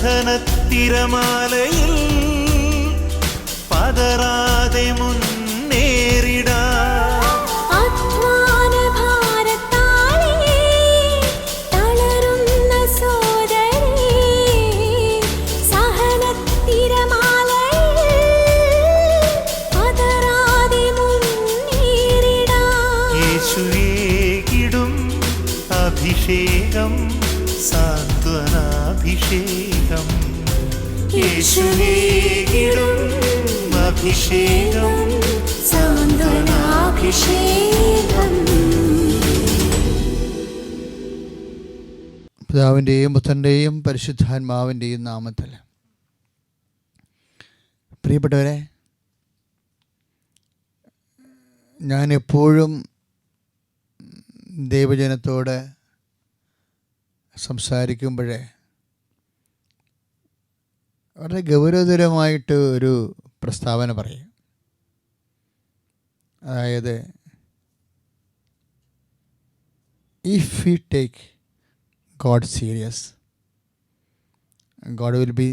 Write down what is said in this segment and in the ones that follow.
സഹനത്തിരമാലയിൽ പതറാതെ മുന്നേറിടാ. യേശുവേകിടും അഭിഷേകം സാന്ത്വനാഭിഷേകം പിതാവിന്റെയും പുത്രന്റെയും പരിശുദ്ധാത്മാവിന്റെയും നാമത്തിൽ. പ്രിയപ്പെട്ടവരെ ഞാൻ എപ്പോഴും ദൈവജനത്തോട് സംസാരിക്കുമ്പോഴേ വളരെ ഗൗരവതരമായിട്ട് ഒരു പ്രസ്താവന പറയും അതായത് if you take God serious God will be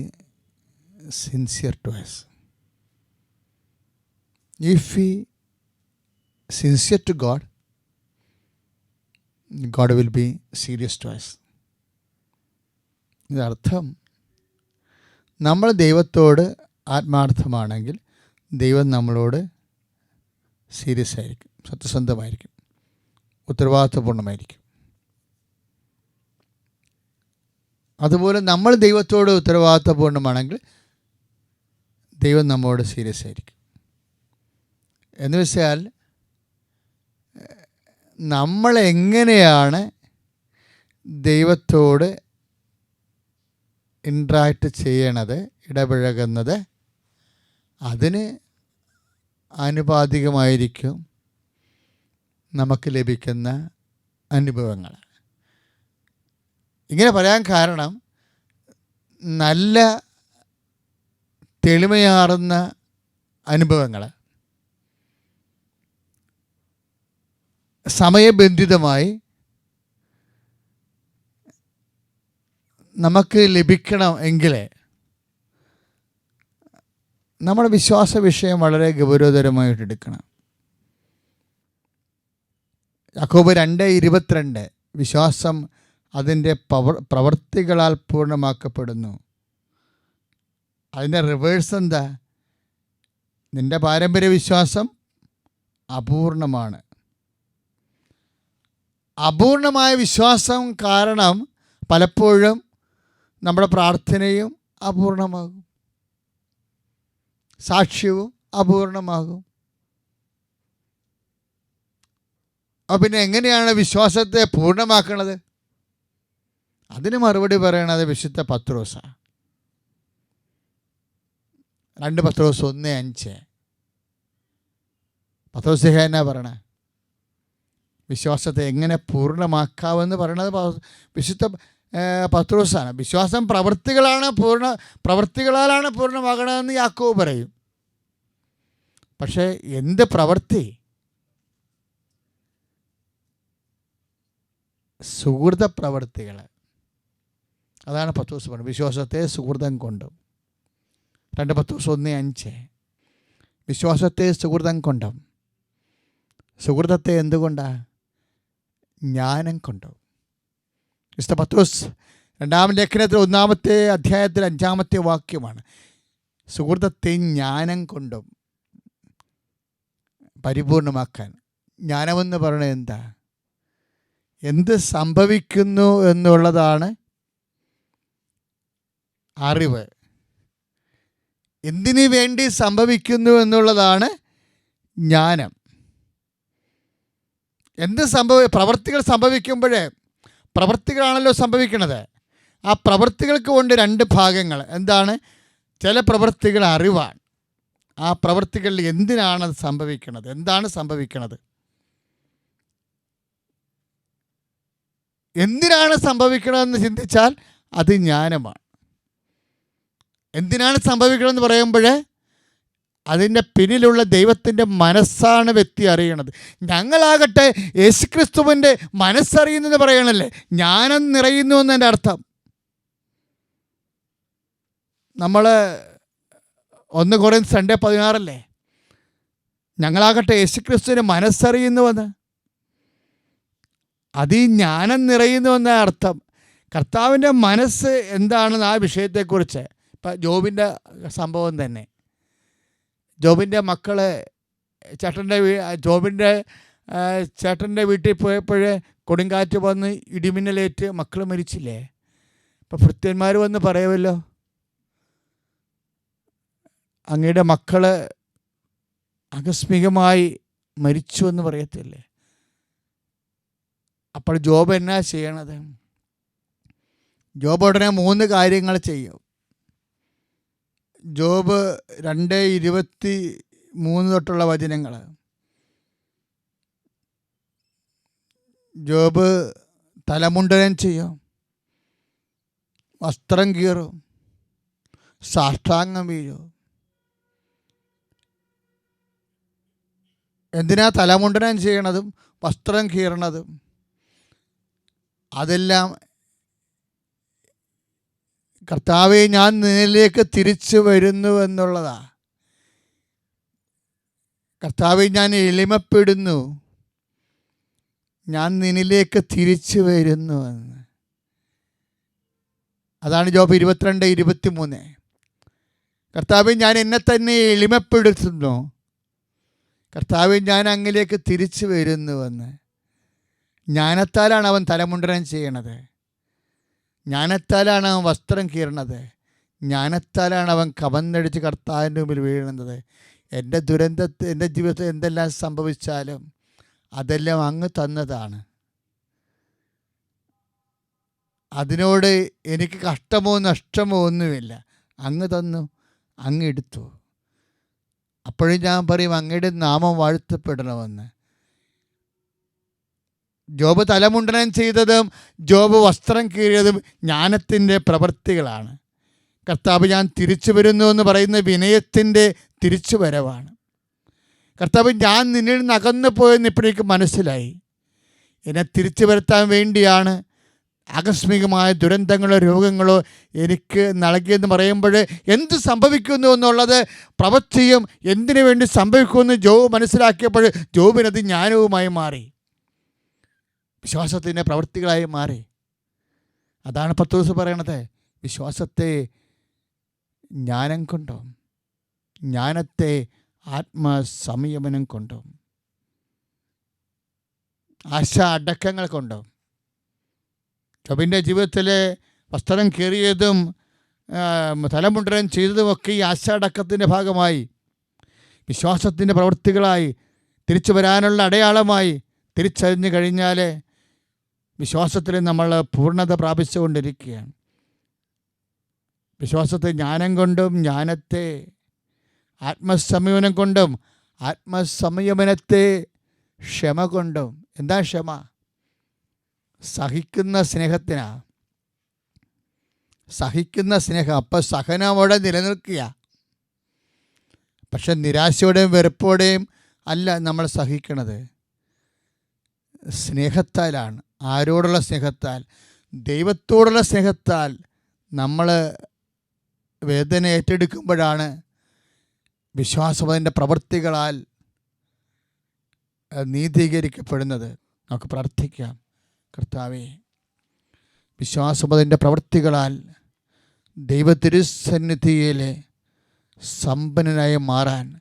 sincere to us if he sincere to God God will be serious to us ഇതർത്ഥം നമ്മൾ ദൈവത്തോട് ആത്മാർത്ഥമാണെങ്കിൽ ദൈവം നമ്മളോട് സീരിയസ് ആയിരിക്കും സത്യസന്ധമായിരിക്കും ഉത്തരവാദിത്വപൂർണമായിരിക്കും അതുപോലെ നമ്മൾ ദൈവത്തോട് ഉത്തരവാദിത്വപൂർണമാണെങ്കിൽ ദൈവം നമ്മളോട് സീരിയസ് ആയിരിക്കും. എന്ന് വെച്ചാൽ നമ്മളെങ്ങനെയാണ് ദൈവത്തോട് ഇൻട്രാക്റ്റ് ചെയ്യണത് ഇടപഴകുന്നത് അതിന് ആനുപാതികമായിരിക്കും നമുക്ക് ലഭിക്കുന്ന അനുഭവങ്ങൾ ഇങ്ങനെ പറയാൻ കാരണം നല്ല തെളിമയാർന്ന അനുഭവങ്ങൾ സമയബന്ധിതമായി നമുക്ക് ലഭിക്കണം എങ്കിൽ നമ്മുടെ വിശ്വാസ വിഷയം വളരെ ഗൗരവതരമായിട്ട് എടുക്കണം. അക്കോബ് രണ്ട് ഇരുപത്തിരണ്ട് വിശ്വാസം അതിന്റെ പവർ പ്രവർത്തികളാൽ പൂർണമാക്കപ്പെടുന്നു. അതിന്റെ റിവേഴ്സ് എന്താ? നിന്റെ പാരമ്പര്യ വിശ്വാസം അപൂർണമാണ്. അപൂർണമായ വിശ്വാസം കാരണം പലപ്പോഴും നമ്മുടെ പ്രാർത്ഥനയും അപൂർണമാകും. സാക്ഷ്യവും അപൂർണമാകും. അപ്പം പിന്നെ എങ്ങനെയാണ് വിശ്വാസത്തെ പൂർണമാക്കുന്നത്? അതിന് മറുപടി പറയണത് വിശുദ്ധ പത്രോസ. രണ്ട് പത്രോസ് ഒന്ന് അഞ്ച്. പത്രോസ് എന്നാ പറയണേ? വിശ്വാസത്തെ എങ്ങനെ പൂർണമാക്കാമെന്ന് പറയണത് വിശുദ്ധ പത്രോസാണ്. വിശ്വാസം പ്രവൃത്തികളാണ് പൂർണ പ്രവൃത്തികളാലാണ് പൂർണമാകണമെന്ന് യാക്കോവ് പറയും. പക്ഷേ എന്ത് പ്രവൃത്തി സുഹൃത പ്രവൃത്തികൾ അതാണ് പത്ത് ദിവസം പറഞ്ഞത്. വിശ്വാസത്തെ സുഹൃതം കൊണ്ടും. രണ്ട് പത്ത് ദിവസം ഒന്ന് അഞ്ച്. വിശ്വാസത്തെ സുഹൃതം കൊണ്ടും. സുഹൃതത്തെ എന്തുകൊണ്ടാണ് ജ്ഞാനം കൊണ്ടും. വിശുദ്ധ പത്രോസ് രണ്ടാം ലേഖനത്തിൽ ഒന്നാമത്തെ അധ്യായത്തിൽ അഞ്ചാമത്തെ വാക്യമാണ്. സുഹൃത്തത്തെ ജ്ഞാനം കൊണ്ടും പരിപൂർണമാക്കാൻ. ജ്ഞാനമെന്ന് പറയുന്നത് എന്താ? എന്ത് സംഭവിക്കുന്നു എന്നുള്ളതാണ് അറിവ്. എന്തിനു വേണ്ടി സംഭവിക്കുന്നു എന്നുള്ളതാണ് ജ്ഞാനം. എന്ത് സംഭവ പ്രവർത്തികൾ സംഭവിക്കുമ്പോഴേ പ്രവർത്തികളാണല്ലോ സംഭവിക്കുന്നത് ആ പ്രവൃത്തികൾക്ക് കൊണ്ട് രണ്ട് ഭാഗങ്ങൾ. എന്താണ്? ചില പ്രവൃത്തികൾ അറിവാണ്. ആ പ്രവൃത്തികളിൽ എന്തിനാണ് അത് സംഭവിക്കുന്നത് എന്താണ് സംഭവിക്കുന്നത് എന്തിനാണ് സംഭവിക്കണമെന്ന് ചിന്തിച്ചാൽ അത് ജ്ഞാനമാണ്. എന്തിനാണ് സംഭവിക്കണമെന്ന് പറയുമ്പോൾ അതിന്റെ പിന്നിലുള്ള ദൈവത്തിന്റെ മനസ്സാണ് വ്യക്തി അറിയണത്. ഞങ്ങളാകട്ടെ യേശുക്രിസ്തുവിന്റെ മനസ്സറിയുന്നെന്ന് പറയണല്ലേ? ജ്ഞാനം നിറയുന്നു എന്നതിന്റെ അർത്ഥം. നമ്മൾ ഒന്ന് കുറേ സൺഡേ പതിനാറല്ലേ? ഞങ്ങളാകട്ടെ യേശുക്രിസ്തുവിന്റെ മനസ്സറിയുന്നുവെന്ന്. അത് ഈ ജ്ഞാനം നിറയുന്നുവെന്ന അർത്ഥം. കർത്താവിന്റെ മനസ്സ് എന്താണെന്ന് ആ വിഷയത്തെക്കുറിച്ച്. ഇപ്പം ജോബിന്റെ സംഭവം തന്നെ. ജോബിന്റെ മക്കളെ ചേട്ടന്റെ ജോബിന്റെ ചേട്ടന്റെ വീട്ടിൽ പോയപ്പോഴേ കൊടുങ്കാറ്റ് വന്ന് ഇടിമിന്നലേറ്റ് മക്കൾ മരിച്ചില്ലേ? അപ്പം ഭൃത്യന്മാർ വന്ന് പറയുമല്ലോ അങ്ങയുടെ മക്കൾ ആകസ്മികമായി മരിച്ചു എന്ന് പറയത്തില്ലേ? അപ്പോൾ ജോബ് എന്നാ ചെയ്യണത്? ജോബ് ഉടനെ മൂന്ന് കാര്യങ്ങൾ ചെയ്യും. ജോബ് രണ്ട് ഇരുപത്തി മൂന്ന് തൊട്ടുള്ള വചനങ്ങൾ ജോബ് തലമുണ്ടനം ചെയ്യും. വസ്ത്രം കീറും. സാഷ്ടാംഗം വീഴും. എന്തിനാ തലമുണ്ടനം ചെയ്യണതും വസ്ത്രം കീറണതും? അതെല്ലാം കർത്താവെ ഞാൻ നിന്നിലേക്ക് തിരിച്ചു വരുന്നു എന്നുള്ളതാ. കർത്താവെ ഞാൻ എളിമപ്പെടുന്നു. ഞാൻ നിന്നിലേക്ക് തിരിച്ചു വരുന്നു എന്ന്. അതാണ് ജോബ് ഇരുപത്തിരണ്ട് ഇരുപത്തി മൂന്ന് കർത്താവെ ഞാൻ എന്നെ തന്നെ എളിമപ്പെടുത്തുന്നു. കർത്താവ് ഞാൻ അങ്ങിലേക്ക് തിരിച്ചു വരുന്നുവെന്ന് ജ്ഞാനത്താലാണ് അവൻ തലമുണ്ടനം ചെയ്യണത്. ജ്ഞാനത്താലാണ് അവൻ വസ്ത്രം കീറണത്. ജ്ഞാനത്താലാണ് അവൻ കവന്നടിച്ച് കർത്താവിന്റെ മുമ്പിൽ വീഴുന്നത്. എന്റെ ദുരന്തത്തിൽ എന്റെ ജീവിതത്തിൽ എന്തെല്ലാം സംഭവിച്ചാലും അതെല്ലാം അങ്ങ് തന്നതാണ്. അതിനോട് എനിക്ക് കഷ്ടമോ നഷ്ടമോ ഒന്നുമില്ല. അങ്ങ് തന്നു അങ്ങ് എടുത്തു. അപ്പോഴും ഞാൻ പറയും അങ്ങയുടെ നാമം വാഴ്ത്തപ്പെടണമെന്ന്. ജോബ് തലമുണ്ടനം ചെയ്തതും ജോബ് വസ്ത്രം കീറിയതും ജ്ഞാനത്തിന്റെ പ്രവൃത്തികളാണ് കർത്താവ് ഞാൻ തിരിച്ചു വരുന്നു എന്ന് പറയുന്ന വിനയത്തിന്റെ തിരിച്ചു വരവാണ് കർത്താവ് ഞാൻ നിന്നിൽ നിന്ന് അകന്നു പോയെന്ന് ഇപ്പോഴേക്ക് മനസ്സിലായി. എന്നെ തിരിച്ചു വരുത്താൻ വേണ്ടിയാണ് ആകസ്മികമായ ദുരന്തങ്ങളോ രോഗങ്ങളോ എനിക്ക് നൽകിയെന്ന് പറയുമ്പോൾ എന്ത് സംഭവിക്കുന്നു എന്നുള്ളത് പ്രവൃത്തിയും എന്തിനു വേണ്ടി സംഭവിക്കുമെന്ന് ജോബ് മനസ്സിലാക്കിയപ്പോൾ ജോബിനത് ജ്ഞാനവുമായി മാറി. വിശ്വാസത്തിന്റെ പ്രവൃത്തികളായി മാറി. അതാണ് പത്ത് ദിവസം പറയണത്. വിശ്വാസത്തെ ജ്ഞാനം കൊണ്ടും? ജ്ഞാനത്തെ ആത്മസംയമനം കൊണ്ടും? ആശ അടക്കങ്ങൾ കൊണ്ടും? ജോബിന്റെ ജീവിതത്തിലെ വസ്ത്രം കീറിയതും തലമുണ്ടരം ചെയ്തതുമൊക്കെ ഈ ആശാടക്കത്തിന്റെ ഭാഗമായി. വിശ്വാസത്തിന്റെ പ്രവൃത്തികളായി തിരിച്ചു വരാനുള്ള അടയാളമായി തിരിച്ചറിഞ്ഞു കഴിഞ്ഞാൽ വിശ്വാസത്തിൽ നമ്മൾ പൂർണത പ്രാപിച്ചുകൊണ്ടിരിക്കുകയാണ്. വിശ്വാസത്തെ ജ്ഞാനം കൊണ്ടും ജ്ഞാനത്തെ ആത്മസംയമനം കൊണ്ടും ആത്മസംയമനത്തെ ക്ഷമ കൊണ്ടും എന്താ ക്ഷമ? സഹിക്കുന്ന സ്നേഹത്തിനാ. സഹിക്കുന്ന സ്നേഹം. അപ്പം സഹനമോടെ നിലനിൽക്കുക. പക്ഷെ നിരാശയോടെയും വെറുപ്പോടെയും അല്ല നമ്മൾ സഹിക്കണത്. സ്നേഹത്താലാണ്. ആരോടുള്ള സ്നേഹത്താൽ ദൈവത്തോടുള്ള സ്നേഹത്താൽ നമ്മൾ വേദന ഏറ്റെടുക്കുമ്പോഴാണ് വിശ്വാസത്തിന്റെ പ്രവൃത്തികളാൽ നീതീകരിക്കപ്പെടുന്നത്. നമുക്ക് പ്രാർത്ഥിക്കാം. കർത്താവേ വിശ്വാസപതിന്റെ പ്രവൃത്തികളാൽ ദൈവതിരുസന്നിധിയിലെ സമ്പന്നനായി മാറാൻ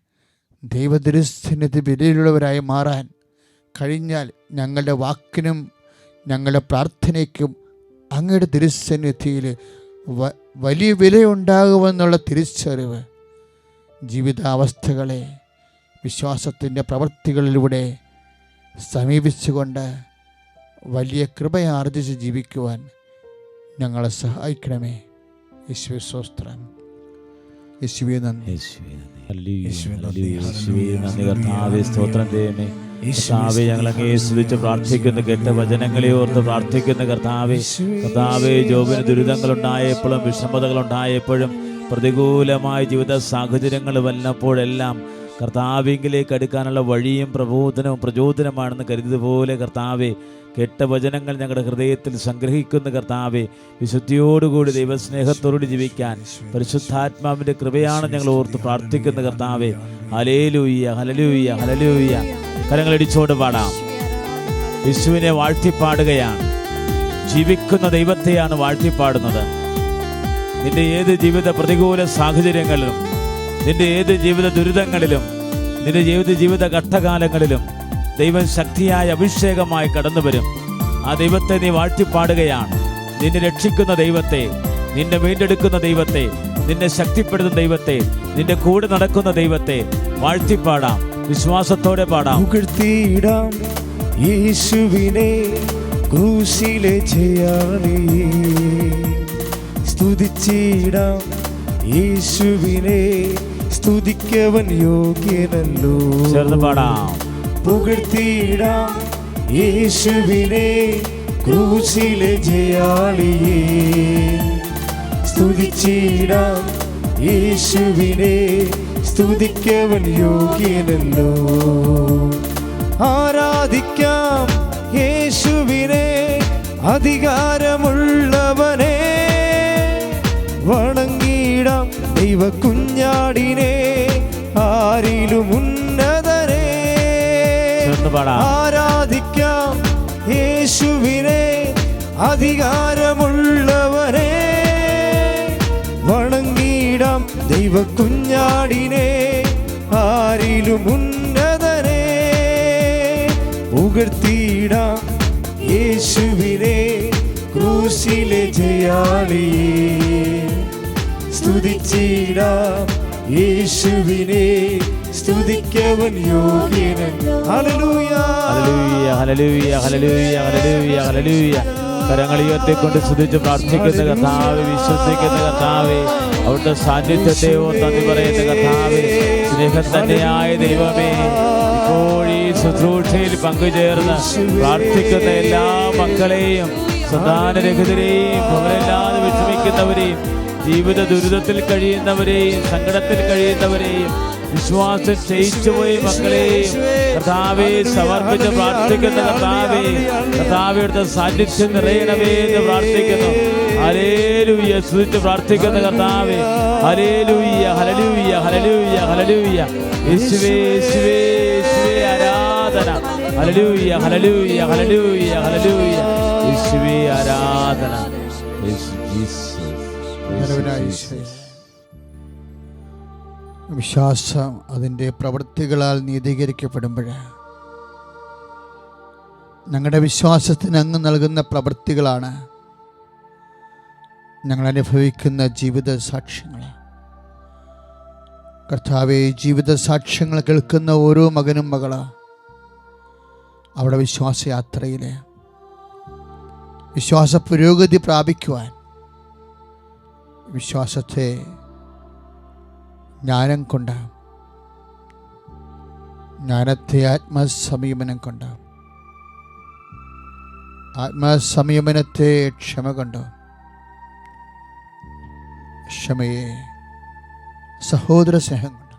ദൈവതിരുസന്നിധി വിലയിലുള്ളവരായി മാറാൻ കഴിഞ്ഞാൽ ഞങ്ങളുടെ വാക്കിനും ഞങ്ങളുടെ പ്രാർത്ഥനയ്ക്കും അങ്ങയുടെ തിരുസന്നിധിയിൽ വ വലിയ വിലയുണ്ടാകുമെന്നുള്ള തിരിച്ചറിവ് ജീവിതാവസ്ഥകളെ വിശ്വാസത്തിന്റെ പ്രവൃത്തികളിലൂടെ സമീപിച്ചുകൊണ്ട് വലിയ കൃപയാർജിച്ച് ജീവിക്കുവാൻ ഞങ്ങളെ സഹായിക്കണമേ. യേശുവെ സ്വസ്ത്രം യേശുവെ നന്ദി. യേശുവേ നന്ദി. യേശുവേ നന്ദി. കർത്താവേ സ്തോത്രം ദൈവമേ കർത്താവേ ഞങ്ങൾ അങ്ങേ സ്തുതിച്ച് പ്രാർത്ഥിക്കുന്നു കേട്ട വചനങ്ങളെ ഓർത്ത് പ്രാർത്ഥിക്കുന്നു കർത്താവേ. കർത്താവേ ജോബിന് വിഷമതകൾ ഉണ്ടായപ്പോഴും പ്രതികൂലമായ ജീവിത സാഹചര്യങ്ങൾ വല്ലപ്പോഴെല്ലാം കർത്താവിങ്കിലേക്ക് അടുക്കാനുള്ള വഴിയും പ്രബോധനവും പ്രചോദനമാണെന്ന് കരുതിയതുപോലെ കർത്താവെ കെട്ട വചനങ്ങൾ ഞങ്ങളുടെ ഹൃദയത്തിൽ സംഗ്രഹിക്കുന്ന കർത്താവെ. വിശുദ്ധിയോടുകൂടി ദൈവസ്നേഹത്തോടുകൂടി ജീവിക്കാൻ പരിശുദ്ധാത്മാവിന്റെ കൃപയാണ് ഞങ്ങൾ ഓർത്ത് പ്രാർത്ഥിക്കുന്ന കർത്താവെ. ഹലേലൂയ്യ ഹലലൂയ്യ ഹലലൂയ്യ കരങ്ങളടിച്ചുകൊണ്ട് പാടാം. യേശുവിനെ വാഴ്ത്തിപ്പാടുകയാണ്. ജീവിക്കുന്ന ദൈവത്തെയാണ് വാഴ്ത്തിപ്പാടുന്നത്. നിന്റെ ഏത് ജീവിത പ്രതികൂല സാഹചര്യങ്ങളിലും നിന്റെ ഏത് ജീവിത ദുരിതങ്ങളിലും നിന്റെ ജീവിത ജീവിത ഘട്ടകാലങ്ങളിലും ദൈവം ശക്തിയായ അഭിഷേകമായി കടന്നു വരും ആ ദൈവത്തെ നീ വാഴ്ത്തിപ്പാടുകയാണ്. നിന്നെ രക്ഷിക്കുന്ന ദൈവത്തെ നിന്നെ വീണ്ടെടുക്കുന്ന ദൈവത്തെ നിന്നെ ശക്തിപ്പെടുത്തുന്ന ദൈവത്തെ നിന്റെ കൂടെ നടക്കുന്ന ദൈവത്തെ വാഴ്ത്തിപ്പാടാം. വിശ്വാസത്തോടെ പാടാം. പുകഴ്ത്തിയിടാം യേശുവിനെ ക്രൂശിലെ സ്തുതിച്ചിടാം യേശുവിനെ സ്തുതിക്കവൻ യോഗ്യനല്ലോ. ചേർന്ന് പാടാം. പുകഴ്ത്തിയിടാം യേശുവിനെ ക്രൂശിലെ ജയാളിയെ സ്തുതിച്ചിടാം യേശുവിനെ സ്തുതിക്കവൻ യോഗ്യനല്ലോ. ആരാധിക്കാം യേശുവിനെ അധികാരമുള്ളവനെ. വണങ്ങിയിടാം ദൈവ കുഞ്ഞാടിനെ ആരിലും ഉന്നതനെ. ആരാധിക്കാം യേശുവിനെ അധികാരമുള്ളവനെ ദൈവ കുഞ്ഞാടിനെ ആരിലും ഉന്നതനെ പുകഴ്ത്തിയിടാം യേശുവിനെ ക്രൂശിലെ ജയാളിയെ. സ്തുതിച്ചിടാം യേശുവിനെ സ്തുതിക്കവൻ യോഗ്യനല്ലോ കരങ്ങൾ ഉയർത്തിക്കൊണ്ട് സ്തുതിച്ച് പ്രാർത്ഥിക്കുന്ന കർത്താവ് വിശ്വസിക്കുന്ന കർത്താവ്. അവിടുത്തെ സാന്നിധ്യത്തെ നന്ദി പറയുന്ന കർത്താവ് സ്നേഹം തന്നെയായ ദൈവമേ. ഇപ്പോൾ ഈ ശുശ്രൂഷയിൽ പങ്കുചേർന്ന് പ്രാർത്ഥിക്കുന്ന എല്ലാ മക്കളെയും സന്താനരഹിതരെയും ഭവനമില്ലാതെ വിഷമിക്കുന്നവരെയും ജീവിത ദുരിതത്തിൽ കഴിയുന്നവരെയും സങ്കടത്തിൽ കഴിയുന്നവരെയും വിശ്വാസം ക്ഷയിച്ചുപോയ മക്കളെയും കഥാവേ സമർപ്പിച്ച് പ്രാർത്ഥിക്കുന്ന കഥാവേ കഥാവയുടെ സാന്നിധ്യം നിറയണമേ എന്ന് പ്രാർത്ഥിക്കുന്നു. ഹലേലൂയ സ്തുതിച്ച് പ്രാർത്ഥിക്കുന്ന കർത്താവേ. ഹലേലൂയ ഹലലൂയ്യ ഹലലൂയ്യ ഹലലൂയ്യ യേശുവേ യേശുവേ യേശുവേ ആരാധന. ഹലലൂയ്യ ഹലലൂയ്യ ഹലലൂയ്യ ഹലലൂയ്യ യേശുവേ ആരാധന. വിശ്വാസം അതിന്റെ പ്രവൃത്തികളാൽ നീതീകരിക്കപ്പെടുമ്പോൾ ഞങ്ങളുടെ വിശ്വാസത്തിന് അങ്ങ് നൽകുന്ന പ്രവൃത്തികളാണ് ഞങ്ങൾ അനുഭവിക്കുന്ന ജീവിത സാക്ഷ്യങ്ങൾ കർത്താവെ ജീവിത സാക്ഷ്യങ്ങൾ കേൾക്കുന്ന ഓരോ മകനും മകള. അവിടെ വിശ്വാസയാത്രയിൽ വിശ്വാസ പുരോഗതി പ്രാപിക്കുവാൻ വിശ്വാസത്തെ ജ്ഞാനം കൊണ്ട് ജ്ഞാനത്തെ ആത്മസമീപനം കൊണ്ട് ആത്മസമീപനത്തെ ക്ഷമ കൊണ്ട് ക്ഷമയെ സഹോദര സ്നേഹം കൊണ്ട്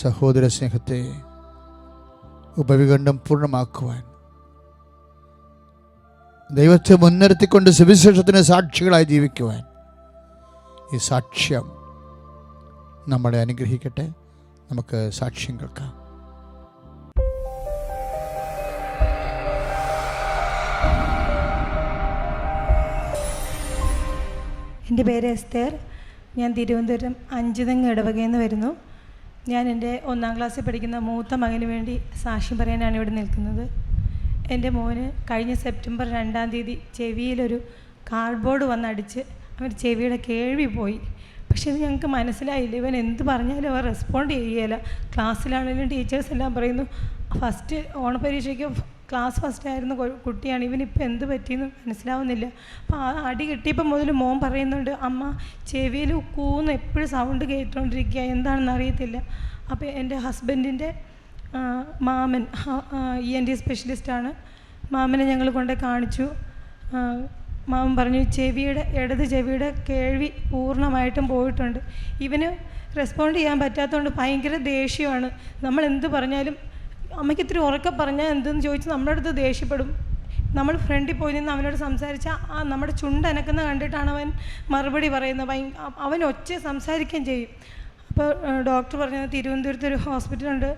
സഹോദര സ്നേഹത്തെ ഉപവികണ്ഠം പൂർണമാക്കുവാൻ ദൈവത്തെ മുൻനിർത്തിക്കൊണ്ട് സുവിശേഷത്തിന് സാക്ഷികളായി ജീവിക്കുവാൻ ഈ സാക്ഷ്യം നമ്മളെ അനുഗ്രഹിക്കട്ടെ. നമുക്ക് സാക്ഷ്യം കേൾക്കാം. എന്റെ പേര് എസ്തേർ. ഞാൻ തിരുവനന്തപുരം അഞ്ചുതെങ്ങ് ഇടവകയിൽ നിന്ന് വരുന്നു. ഞാൻ എന്റെ ഒന്നാം ക്ലാസ്സിൽ പഠിക്കുന്ന മൂത്ത മകന് വേണ്ടി സാക്ഷ്യം പറയാനാണ് ഇവിടെ നിൽക്കുന്നത്. എന്റെ മോന് കഴിഞ്ഞ സെപ്റ്റംബർ രണ്ടാം തീയതി ചെവിയിലൊരു കാർഡ്ബോർഡ് വന്നടിച്ച് അവൻ ചെവിയുടെ കേൾവി പോയി. പക്ഷെ ഇത് ഞങ്ങൾക്ക് മനസ്സിലായില്ല. ഇവൻ എന്ത് പറഞ്ഞാലും അവൻ റെസ്പോണ്ട് ചെയ്യുകയില്ല ക്ലാസ്സിലാണെങ്കിലും ടീച്ചേഴ്സ് എല്ലാം പറയുന്നു ഫസ്റ്റ് ഓണപരീക്ഷയ്ക്ക് ക്ലാസ് ഫസ്റ്റ് ആയിരുന്ന കുട്ടിയാണ്. ഇവനിപ്പോൾ എന്ത് പറ്റിയെന്ന് മനസ്സിലാവുന്നില്ല. അപ്പോൾ ആ അടി കിട്ടിയപ്പോൾ മുതൽ മോൻ പറയുന്നുണ്ട് അമ്മ ചെവിയിൽ കൂന്ന് എപ്പോഴും സൗണ്ട് കേട്ടുകൊണ്ടിരിക്കുക എന്താണെന്ന് അറിയത്തില്ല. അപ്പോൾ എന്റെ ഹസ്ബൻഡിന്റെ മാമൻ ഇ എൻ ഡി സ്പെഷ്യലിസ്റ്റാണ് മാമനെ ഞങ്ങൾ കൊണ്ട് കാണിച്ചു. മാമൻ പറഞ്ഞു ചെവിയുടെ ഇടത് ചെവിയുടെ കേൾവി പൂർണമായിട്ടും പോയിട്ടുണ്ട്. ഇവന് റെസ്പോണ്ട് ചെയ്യാൻ പറ്റാത്തതുകൊണ്ട് ഭയങ്കര ദേഷ്യമാണ്. നമ്മൾ എന്ത് പറഞ്ഞാലും അമ്മയ്ക്ക് ഇത്തിരി ഉറക്കെ പറഞ്ഞാൽ എന്തെന്ന് ചോദിച്ച് നമ്മുടെ അടുത്ത് ദേഷ്യപ്പെടും. നമ്മൾ ഫ്രണ്ടിൽ പോയി നിന്ന് അവനോട് സംസാരിച്ചാൽ ആ നമ്മുടെ ചുണ്ട് അനക്കുന്ന കണ്ടിട്ടാണ് അവൻ മറുപടി പറയുന്നത്. ഭയ അവൻ ഒച്ച സംസാരിക്കുകയും ചെയ്യും. അപ്പോൾ ഡോക്ടർ പറഞ്ഞത് തിരുവനന്തപുരത്ത് ഒരു ഹോസ്പിറ്റലുണ്ട്.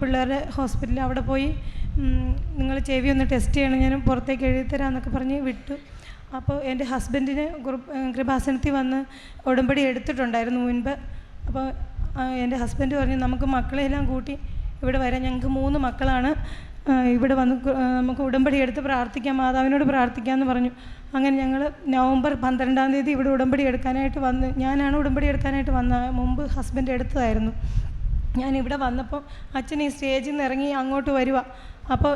പിള്ളേരുടെ ഹോസ്പിറ്റലിൽ അവിടെ പോയി നിങ്ങൾ ചെവി ഒന്ന് ടെസ്റ്റ് ചെയ്യണം ഞാൻ പുറത്തേക്ക് എഴുതി തരാമെന്നൊക്കെ പറഞ്ഞ് വിട്ടു. അപ്പോൾ എന്റെ ഹസ്ബൻഡിന് കൃപാസനത്തിൽ വന്ന് ഉടമ്പടി എടുത്തിട്ടുണ്ടായിരുന്നു മുൻപ്. അപ്പോൾ എന്റെ ഹസ്ബൻഡ് പറഞ്ഞു നമുക്ക് മക്കളെല്ലാം കൂട്ടി ഇവിടെ വരാൻ ഞങ്ങൾക്ക് മൂന്ന് മക്കളാണ്. ഇവിടെ വന്ന് നമുക്ക് ഉടമ്പടി എടുത്ത് പ്രാർത്ഥിക്കാം. മാതാവിനോട് പ്രാർത്ഥിക്കാമെന്ന് പറഞ്ഞു. അങ്ങനെ ഞങ്ങൾ നവംബർ പന്ത്രണ്ടാം തീയതി ഇവിടെ ഉടമ്പടി എടുക്കാനായിട്ട് വന്ന് ഞാനാണ് ഉടമ്പടി എടുക്കാനായിട്ട് വന്ന മുമ്പ് ഹസ്ബൻഡ് എടുത്തതായിരുന്നു. ഞാൻ ഇവിടെ വന്നപ്പോൾ അച്ഛൻ ഈ സ്റ്റേജിൽ നിന്ന് ഇറങ്ങി അങ്ങോട്ട് വരുക അപ്പോൾ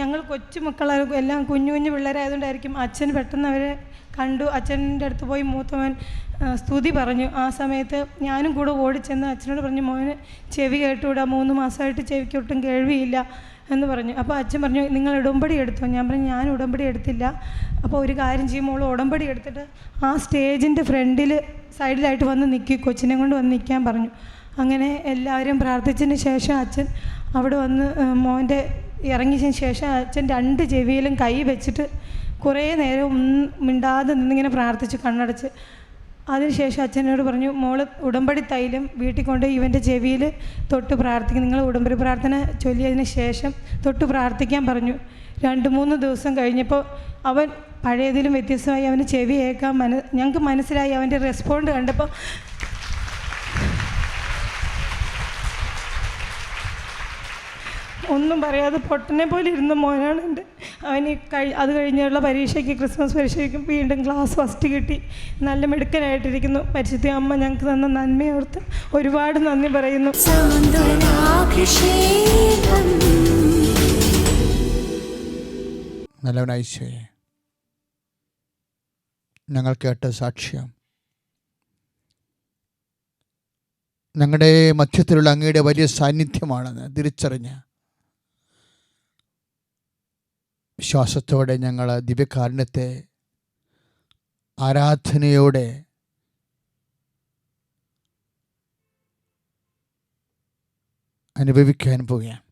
ഞങ്ങൾ കൊച്ചു മക്കളെ എല്ലാം കുഞ്ഞു കുഞ്ഞു പിള്ളേരായതുകൊണ്ടായിരിക്കും അച്ഛൻ പെട്ടെന്ന് അവരെ കണ്ടു. അച്ഛന്റെ അടുത്ത് പോയി മൂത്തവൻ സ്തുതി പറഞ്ഞു. ആ സമയത്ത് ഞാനും കൂടെ ഓടിച്ചെന്ന് അച്ഛനോട് പറഞ്ഞു മോന് ചെവി കേട്ടുവിടാ. മൂന്ന് മാസമായിട്ട് ചെവിക്കൊട്ടും കേൾവിയില്ല എന്ന് പറഞ്ഞു. അപ്പോൾ അച്ഛൻ പറഞ്ഞു നിങ്ങൾ ഉടമ്പടി എടുത്തോ? ഞാൻ പറഞ്ഞു ഞാൻ ഉടമ്പടി എടുത്തില്ല. അപ്പോൾ ഒരു കാര്യം ചെയ്യും. മോൾ ഉടമ്പടി എടുത്തിട്ട് ആ സ്റ്റേജിന്റെ ഫ്രണ്ടിൽ സൈഡിലായിട്ട് വന്ന് നിൽക്കി കൊച്ചിനെ കൊണ്ട് വന്ന് നിൽക്കാൻ പറഞ്ഞു. അങ്ങനെ എല്ലാവരും പ്രാർത്ഥിച്ചതിന് ശേഷം അച്ഛൻ അവിടെ വന്ന് മോന്റെ ഇറങ്ങിയതിന് ശേഷം അച്ഛൻ രണ്ട് ചെവിയിലും കൈ വെച്ചിട്ട് കുറേ നേരം മിണ്ടാതെ നിന്നിങ്ങനെ പ്രാർത്ഥിച്ചു കണ്ണടച്ച്. അതിനുശേഷം അച്ഛനോട് പറഞ്ഞു മോൾ ഉടമ്പടി തൈലം വീട്ടിൽ കൊണ്ട് ഇവന്റെ ചെവിയിൽ തൊട്ട് പ്രാർത്ഥിക്കും. നിങ്ങൾ ഉടമ്പടി പ്രാർത്ഥന ചൊല്ലിയതിന് ശേഷം തൊട്ട് പ്രാർത്ഥിക്കാൻ പറഞ്ഞു. രണ്ട് മൂന്ന് ദിവസം കഴിഞ്ഞപ്പോൾ അവൻ പഴയതിലും വ്യത്യസ്തമായി അവന് ചെവി ഏക്കാൻ മന ഞങ്ങൾക്ക് മനസ്സിലായി. അവന്റെ റെസ്പോണ്ട് കണ്ടപ്പോൾ ഒന്നും പറയാതെ പൊട്ടനെ പോലെ ഇരുന്ന മോനാണ് എന്റെ അവന് കഴി അത് കഴിഞ്ഞുള്ള പരീക്ഷയ്ക്ക് ക്രിസ്മസ് പരീക്ഷയ്ക്ക് വീണ്ടും ക്ലാസ് ഫസ്റ്റ് കിട്ടി. നല്ല മെടുക്കനായിട്ടിരിക്കുന്നു. പരിശുദ്ധ അമ്മ ഞങ്ങൾക്ക് തന്ന നന്മയോർത്ത് ഒരുപാട് നന്ദി പറയുന്നു. നല്ലവനായിശോയെ ഞങ്ങൾ കേട്ട സാക്ഷ്യം. ഞങ്ങളുടെ മധ്യത്തിലുള്ള അങ്ങയുടെ വലിയ സാന്നിധ്യമാണെന്ന് തിരിച്ചറിഞ്ഞ് വിശ്വാസത്തോടെ ഞങ്ങൾ ദിവ്യകാരുണ്യത്തെ ആരാധനയോടെ അനുഭവിക്കാൻ പോവുകയാണ്.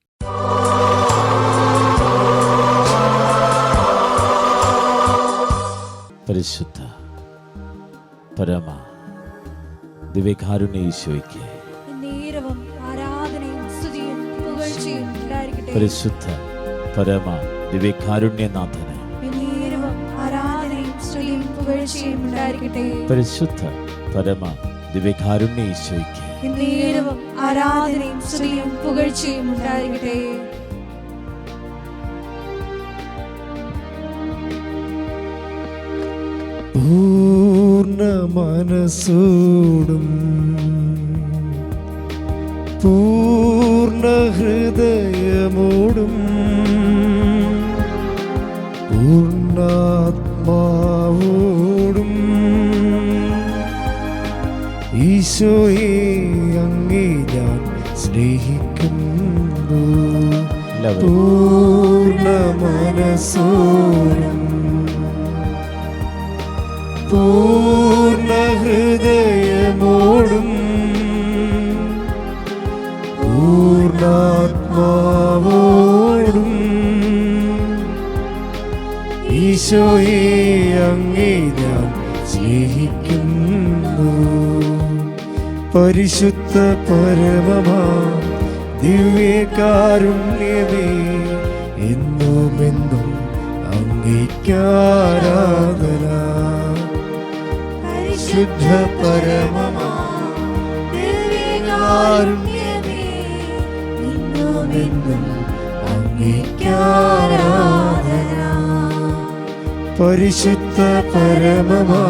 പരിശുദ്ധ പരമ ദിവ്യകാരുണ്യ ഈശോയ്ക്ക് നേരവും ആരാധനയും സ്തുതിയും പുകഴ്ചയും ഉണ്ടായിരിക്കട്ടെ. പരിശുദ്ധ പരമ ദിവ്യകാരുണ്യനാഥന് പരിശുദ്ധ പരമ ദിവ്യകാരുണ്യ ഈശോയ്ക്ക്. നേരവും ആരാധനയും സ്തുതിയും പുകഴ്ചയും ഉണ്ടായിരിക്കട്ടെ. പൂർണ മനസ്സോടും പൂർണ ഹൃദയമോടും പൂർണാത്മാവോടും ഈശോയെ അങ്ങേ ഞാൻ സ്നേഹിക്കുന്നു. പൂർണ മനസ്സോടും പൂർണ ഹൃദയമോടും പൂർണാത്മാവോടും ഈശോയെ അങ്ങേ ഞാൻ സ്നേഹിക്കുന്നു. പരിശുദ്ധ പരമമാ ദിവ്യകാരുണ്യമേ എന്നുമെന്നും അംഗീകാരാധന. പരിശുദ്ധ പരമമാ ദിവ്യകാരുണ്യമേ എന്നുമെന്നും അംഗീകാരാധന. പരിശുദ്ധ പരമമാ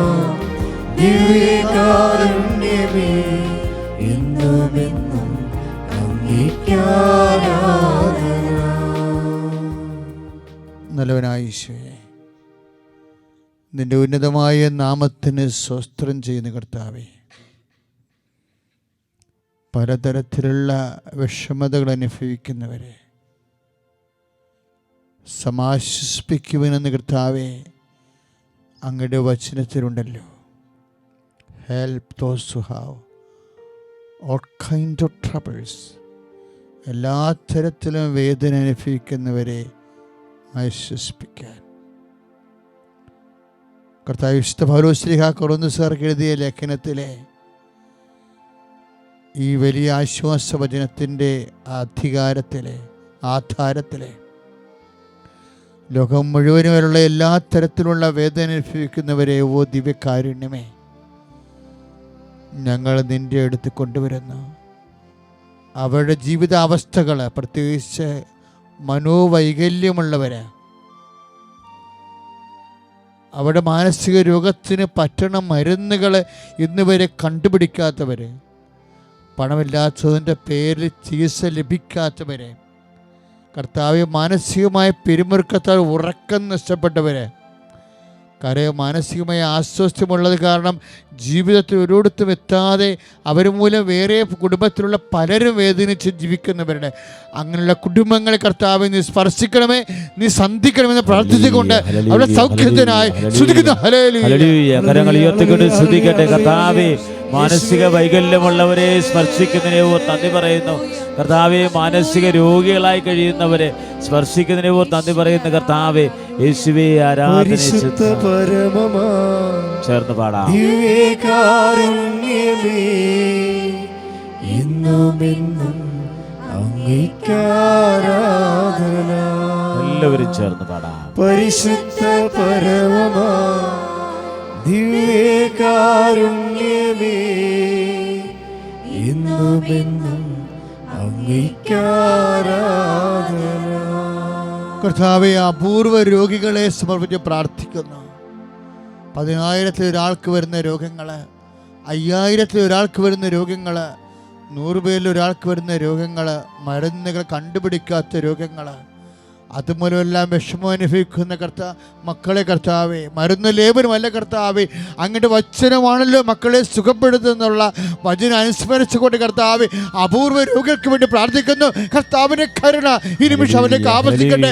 നല്ലവനായ നിന്റെ ഉന്നതമായ നാമത്തിന് സ്വസ്ത്രം ചെയ്യുന്ന കർത്താവേ പലതരത്തിലുള്ള വിഷമതകൾ അനുഭവിക്കുന്നവരെ സമാശ്വസിപ്പിക്കുവാനെന്ന് കർത്താവേ അങ്ങയുടെ വചനത്തിലുണ്ടല്ലോ. Help those to have all kind of troubles എല്ലാ തരത്തിലും വേദന അനുഭവിക്കുന്നവരെ ആശ്വസിപ്പിക്കാൻ. കർത്താവ് വിശുദ്ധ പൗലോസ്ലിഹ കൊറോന്ന് സാർക്ക് എഴുതിയ ലേഖനത്തിലെ ഈ വലിയ ആശ്വാസവചനത്തിന്റെ അധികാരത്തിലെ ആധാരത്തിലെ ലോകം മുഴുവനുമുള്ള എല്ലാ തരത്തിലുള്ള വേദന അനുഭവിക്കുന്നവരെ ഓ ദിവ്യകാരുണ്യമേ ഞങ്ങൾ നിന്റെ അടുത്ത് കൊണ്ടുവരുന്നു. അവരുടെ ജീവിതാവസ്ഥകൾ പ്രത്യേകിച്ച് മനോവൈകല്യമുള്ളവര് അവിടെ മാനസിക രോഗത്തിന് പറ്റണ മരുന്നുകൾ ഇന്നുവരെ കണ്ടുപിടിക്കാത്തവർ പണമില്ലാത്തതിന്റെ പേരിൽ ചികിത്സ ലഭിക്കാത്തവരെ കർത്താവ് മാനസികമായ പിരിമുറുക്കത്താൽ ഉറക്കം നഷ്ടപ്പെട്ടവരെ. കരയോ മാനസികമായ ആശ്വാസമുള്ളത് കാരണം ജീവിതത്തിൽ ഒരിടത്തും എത്താതെ അവർ മൂലം വേറെ കുടുംബത്തിലുള്ള പലരും വേദനിച്ച് ജീവിക്കുന്നവരുടെ. അങ്ങനെയുള്ള കുടുംബങ്ങളെ കർത്താവ് നീ സ്പർശിക്കണമേ നീ സന്ധിക്കണമെന്ന് പ്രാർത്ഥിച്ചുകൊണ്ട് അവിടെ സൗഖ്യത്തിനായി കർത്താവേ മാനസിക വൈകല്യമുള്ളവരെ സ്പർശിക്കുന്നതിനെ ഓർ നന്ദി പറയുന്നു. കർത്താവെ മാനസിക രോഗികളായി കഴിയുന്നവരെ സ്പർശിക്കുന്നതിനെ ഓർ നന്ദി പറയുന്നു. കർത്താവെ യേശുവേ ആരാധന ചേർന്ന് പാടാം. ദിവ്യകാരുണ്യമേ എന്നുമെന്നും അംഗീകാരാധന. എല്ലാവരും ചേർന്ന് പാടാം. പരിശുദ്ധ പരമമാ ദിവ്യകാരുണ്യമേ എന്നുമെന്നും അംഗീകാരാധന. കർത്താവെ അപൂർവ രോഗികളെ സമർപ്പിച്ച് പ്രാർത്ഥിക്കുന്നു. പതിനായിരത്തിൽ ഒരാൾക്ക് വരുന്ന രോഗങ്ങൾ അയ്യായിരത്തിൽ ഒരാൾക്ക് വരുന്ന രോഗങ്ങൾ നൂറുപേരിൽ ഒരാൾക്ക് വരുന്ന രോഗങ്ങൾ മരുന്നുകൾ കണ്ടുപിടിക്കാത്ത രോഗങ്ങൾ അതുമൂലമെല്ലാം വിഷമം അനുഭവിക്കുന്ന കർത്ത മക്കളെ കർത്താവേ മരുന്ന് ലേപനമല്ല കർത്താവേ അങ്ങയുടെ വചനമാണല്ലോ മക്കളെ സുഖപ്പെടുത്തുന്നുള്ള വചനം അനുസ്മരിച്ചുകൊണ്ട് കർത്താവേ അപൂർവ രോഗികൾക്ക് വേണ്ടി പ്രാർത്ഥിക്കുന്നു. കർത്താവിനെ കരുണ ഈ നിമിഷം അവലേക്ക് ആവർത്തിക്കട്ടെ.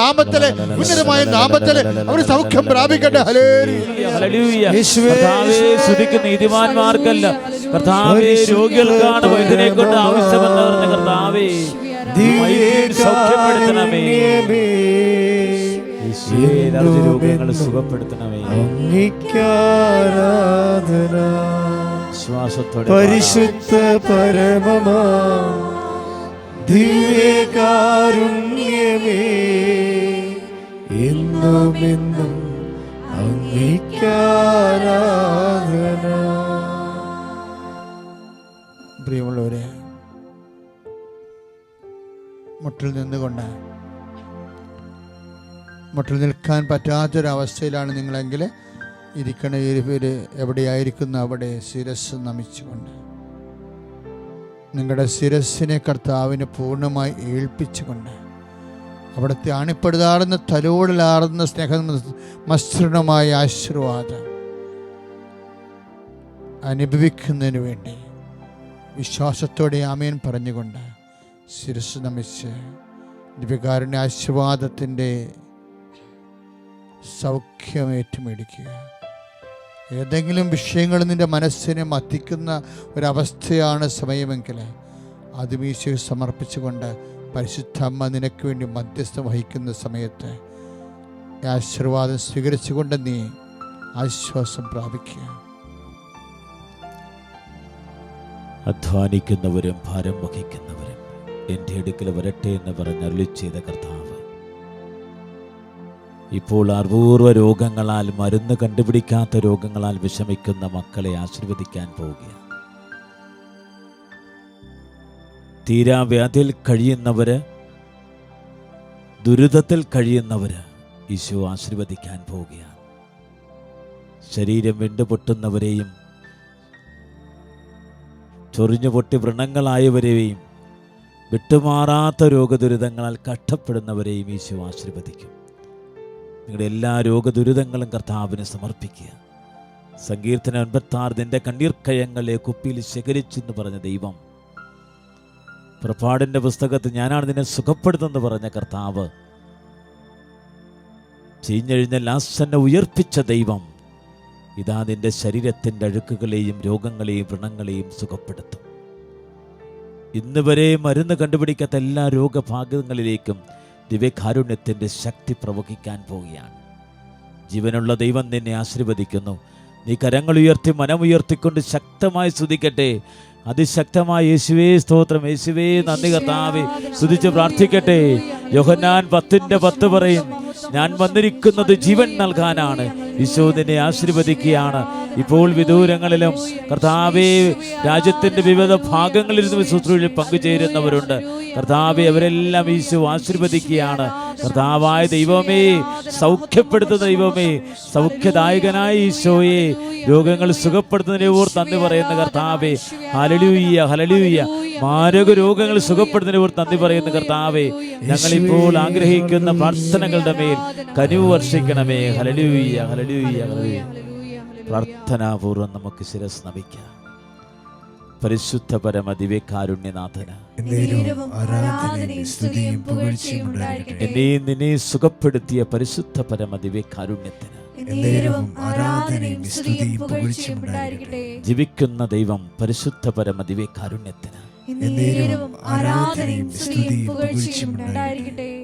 നാമത്തിലെ ഉന്നതമായ നാമത്തിലെ അവർ സൗഖ്യം പ്രാപിക്കട്ടെ. ഹല്ലേലൂയ. ഹല്ലേലൂയ. യേശുവേ, കർത്താവേ സ്തുതിക്കുന്ന നീതിമാന്മാർക്കല്ല. കർത്താവേ രോഗികൾക്കാണ് വൈദ്യനെ കൊണ്ട് ആവശ്യമെന്ന് പറഞ്ഞ കർത്താവേ. സൗഖ്യപ്പെടുത്തണമേ. സുഖപ്പെടുത്തണമേ. വിശ്വാസത്തോടെ പരിശുദ്ധ പരമമാ. ദിവ്യകാരുണ്യമേ. എന്നുമെന്നും അംഗീകാരാധന പ്രിയമുള്ളവരെ മുട്ടിൽ നിന്നുകൊണ്ട്. മുട്ടിൽ നിൽക്കാൻ പറ്റാത്തൊരവസ്ഥയിലാണ് നിങ്ങളെങ്കിൽ ഇരിക്കണ ഇരുപേര് പേര് എവിടെയായിരിക്കുന്നു അവിടെ ശിരസ് നമിച്ചുകൊണ്ട്. നിങ്ങളുടെ ശിരസ്സിനെ കർത്താവിനെ പൂർണമായി ഏൽപ്പിച്ചുകൊണ്ട്. അവിടുത്തെ അണിപ്പെടുതാറുന്ന തലോടിലാറുന്ന സ്നേഹ മസ്തൃണമായ ആശീർവാദം അനുഭവിക്കുന്നതിന് വേണ്ടി വിശ്വാസത്തോടെ ആമേൻ പറഞ്ഞുകൊണ്ട്. ശിരസ് നമിച്ച് ദിവ്യകാരുണ്യ ആശീർവാദത്തിന്റെ സൗഖ്യം മേടിക്കുക ഏതെങ്കിലും വിഷയങ്ങൾ നിന്റെ മനസ്സിനെ മത്തിക്കുന്ന ഒരവസ്ഥയാണ് സമയമെങ്കിൽ അതും ഈശോ സമർപ്പിച്ചുകൊണ്ട് പരിശുദ്ധ അമ്മ നിനക്ക് വേണ്ടി മധ്യസ്ഥം വഹിക്കുന്ന സമയത്ത് ആശീർവാദം സ്വീകരിച്ചുകൊണ്ട് നീ ആശ്വാസം പ്രാപിക്കുക. അധ്വാനിക്കുന്നവരും ഭാരം വഹിക്കുന്നവരും എന്റെ അടുക്കൽ വരട്ടെ എന്ന് പറഞ്ഞ് അരുളി ചെയ്ത കർത്താവ്. ഇപ്പോൾ അപൂർവ രോഗങ്ങളാൽ മരുന്ന് കണ്ടുപിടിക്കാത്ത രോഗങ്ങളാൽ വിഷമിക്കുന്ന മക്കളെ ആശീർവദിക്കാൻ പോവുകയാണ്. തീരാവ്യാധിയിൽ കഴിയുന്നവര് ദുരിതത്തിൽ കഴിയുന്നവര് ഈശോ ആശീർവദിക്കാൻ പോവുകയാണ്. ശരീരം വെണ്ടുപൊട്ടുന്നവരെയും ചൊറിഞ്ഞു പൊട്ടി വ്രണങ്ങളായവരെയും വിട്ടുമാറാത്ത രോഗദുരിതങ്ങളാൽ കഷ്ടപ്പെടുന്നവരെയും ഈശോ ആശീർവദിക്കും. നിങ്ങളുടെ എല്ലാ രോഗദുരിതങ്ങളും കർത്താവിന് സമർപ്പിക്കുക. സങ്കീർത്തന അൻപത്താറ് നിന്റെ കണ്ണീർക്കയങ്ങളെ കുപ്പിയിൽ ശേഖരിച്ചെന്ന് പറഞ്ഞ ദൈവം. പുറപ്പാടിന്റെ പുസ്തകത്തിൽ ഞാനാണ് നിന്നെ സുഖപ്പെടുത്തുന്നു പറഞ്ഞ കർത്താവ്. ചീഞ്ഞഴിഞ്ഞ ലാസനെ ഉയർപ്പിച്ച ദൈവം ഇതാ നിന്റെ ശരീരത്തിന്റെ അഴുക്കുകളെയും രോഗങ്ങളെയും വ്രണങ്ങളെയും സുഖപ്പെടുത്തും. ഇന്ന് വരെ മരുന്ന് കണ്ടുപിടിക്കാത്ത എല്ലാ രോഗഭാഗങ്ങളിലേക്കും ദിവ്യകാരുണ്യത്തിന്റെ ശക്തി പ്രവഹിക്കാൻ പോവുകയാണ്. ജീവനുള്ള ദൈവം നിന്നെ ആശീർവദിക്കുന്നു. നീ കരങ്ങൾ ഉയർത്തി മനമുയർത്തിക്കൊണ്ട് ശക്തമായി സ്തുതിക്കട്ടെ. അതിശക്തമായ യേശുവേ സ്തോത്രം. യേശുവേ നന്ദി കർത്താവെ. സ്തുതിച്ച് പ്രാർത്ഥിക്കട്ടെ. യോഹന്നാൻ പത്തിന്റെ പത്ത് പറയും ഞാൻ വന്നിരിക്കുന്നത് ജീവൻ നൽകാനാണ്. യശോദിനെ ആശീർവദിക്കുകയാണ്. ഇപ്പോൾ വിദൂരങ്ങളിലും കർത്താവെ രാജ്യത്തിന്റെ വിവിധ ഭാഗങ്ങളിൽ നിന്ന് ശുശ്രൂഷയിൽ പങ്കുചേരുന്നവരുണ്ട്. കർത്താവെ അവരെല്ലാം ഈശോ ആശീർവദിക്കുകയാണ്. കർത്താവായ ദൈവമേ സൗഖ്യപ്പെടുത്തുന്ന ദൈവമേ സൗഖ്യദായകനായ ഈശോയെ രോഗങ്ങൾ സുഖപ്പെടുത്തുന്ന ഓർ നന്ദി പറയുന്ന കർത്താവെ. ഹലലൂയ്യ ഹലലൂയ്യ മാരക രോഗങ്ങൾ സുഖപ്പെടുന്നതിനെ ഓർ നന്ദി പറയുന്ന കർത്താവെ. ഞങ്ങളിപ്പോൾ ആഗ്രഹിക്കുന്ന പ്രാർത്ഥനകളുടെ മേൽ കനിവ് വർഷിക്കണമേ. ഹലലൂയ്യ ഹലലൂയ്യ ഹലലൂയ്യ പ്രാർത്ഥനാപൂർവം നമുക്ക് ശിരസ് നമിക്കാം. പരിശുദ്ധ പരമ ദിവ്യകാരുണ്യനാഥന എന്നെയും നിന്നെ സുഖപ്പെടുത്തിയ പരിശുദ്ധ പരമ ദിവ്യകാരുണ്യത്തിന് ജീവിക്കുന്ന ദൈവം പരിശുദ്ധ പരമ ദിവ്യകാരുണ്യത്തിന് ആരാധനയും സ്തുതിയും പുകഴ്ചയും ഉണ്ടായിരിക്കട്ടെ.